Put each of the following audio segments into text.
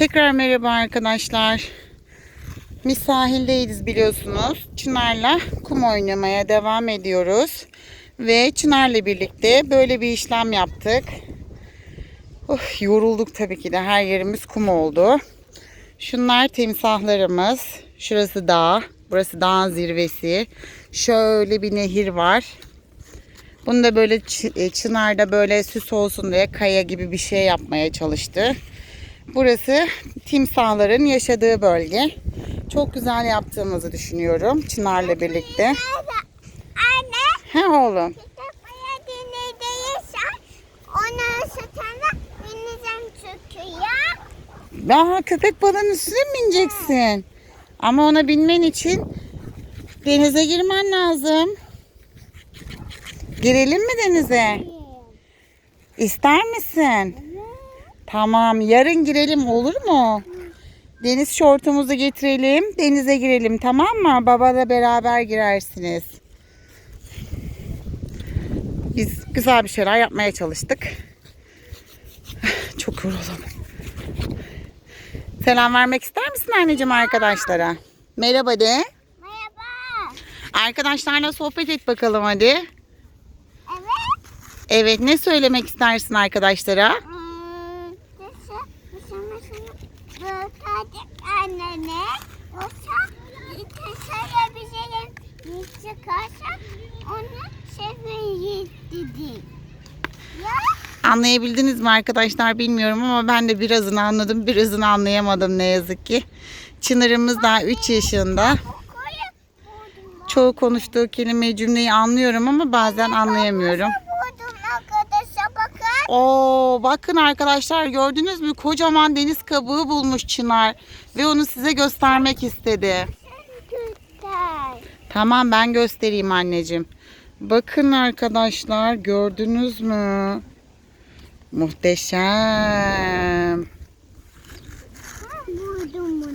Tekrar merhaba arkadaşlar. Biz sahildeyiz biliyorsunuz. Çınar'la kum oynamaya devam ediyoruz. Ve Çınar'la birlikte böyle bir işlem yaptık. Of, yorulduk tabii ki de her yerimiz kum oldu. Şunlar timsahlarımız. Şurası dağ. Burası dağın zirvesi. Şöyle bir nehir var. Bunu da böyle e, Çınar'da böyle süs olsun diye kaya gibi bir şey yapmaya çalıştı. Burası timsahların yaşadığı bölge. Çok güzel yaptığımızı düşünüyorum Çınar'la birlikte. Anne, He oğlum. Daha köpek balığının üstüne mi bineceksin? Ama ona binmen için denize girmen lazım. Girelim mi denize? İster misin? Tamam, yarın girelim olur mu? Deniz şortumuzu getirelim, denize girelim tamam mı? Babayla beraber girersiniz. Biz güzel bir şeyler yapmaya çalıştık. Çok yoruldum. Selam vermek ister misin anneciğim arkadaşlara? Merhaba de. Merhaba. Arkadaşlarla sohbet et bakalım hadi. Evet. Evet ne söylemek istersin arkadaşlara? Bırakacak annene. Yoksa dışarıya bir bir çıkarsa onu seveyiz dedi. Ya. Anlayabildiniz mi arkadaşlar bilmiyorum ama ben de birazını anladım birazını anlayamadım ne yazık ki. Çınar'ımız daha 3 yaşında. Çoğu konuştuğu kelimeyi cümleyi anlıyorum ama bazen anlayamıyorum. Oo bakın arkadaşlar gördünüz mü kocaman deniz kabuğu bulmuş Çınar ve onu size göstermek istedi. Güzel. Tamam ben göstereyim anneciğim. Bakın arkadaşlar gördünüz mü? Muhteşem. Buldum bunu.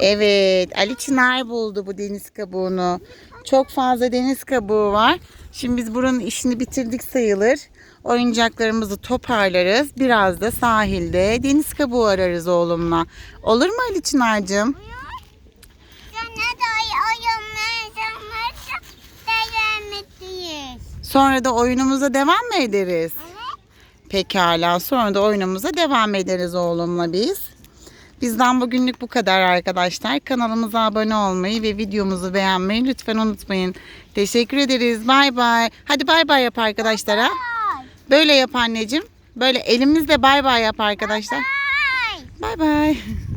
Evet Ali Çınar buldu bu deniz kabuğunu. Çok fazla deniz kabuğu var. Şimdi biz buranın işini bitirdik sayılır. Oyuncaklarımızı toparlarız. Biraz da sahilde deniz kabuğu ararız oğlumla. Olur mu Ali Çınar'cığım? Sonra da oyunumuza devam mı ederiz? Evet. Pekala. Sonra da oyunumuza devam ederiz oğlumla biz. Bizden bugünlük bu kadar arkadaşlar. Kanalımıza abone olmayı ve videomuzu beğenmeyi lütfen unutmayın. Teşekkür ederiz. Bay bay. Hadi bay bay yap arkadaşlara. Bye. Böyle yap anneciğim. Böyle elimizle bay bay yap arkadaşlar. Bay bay.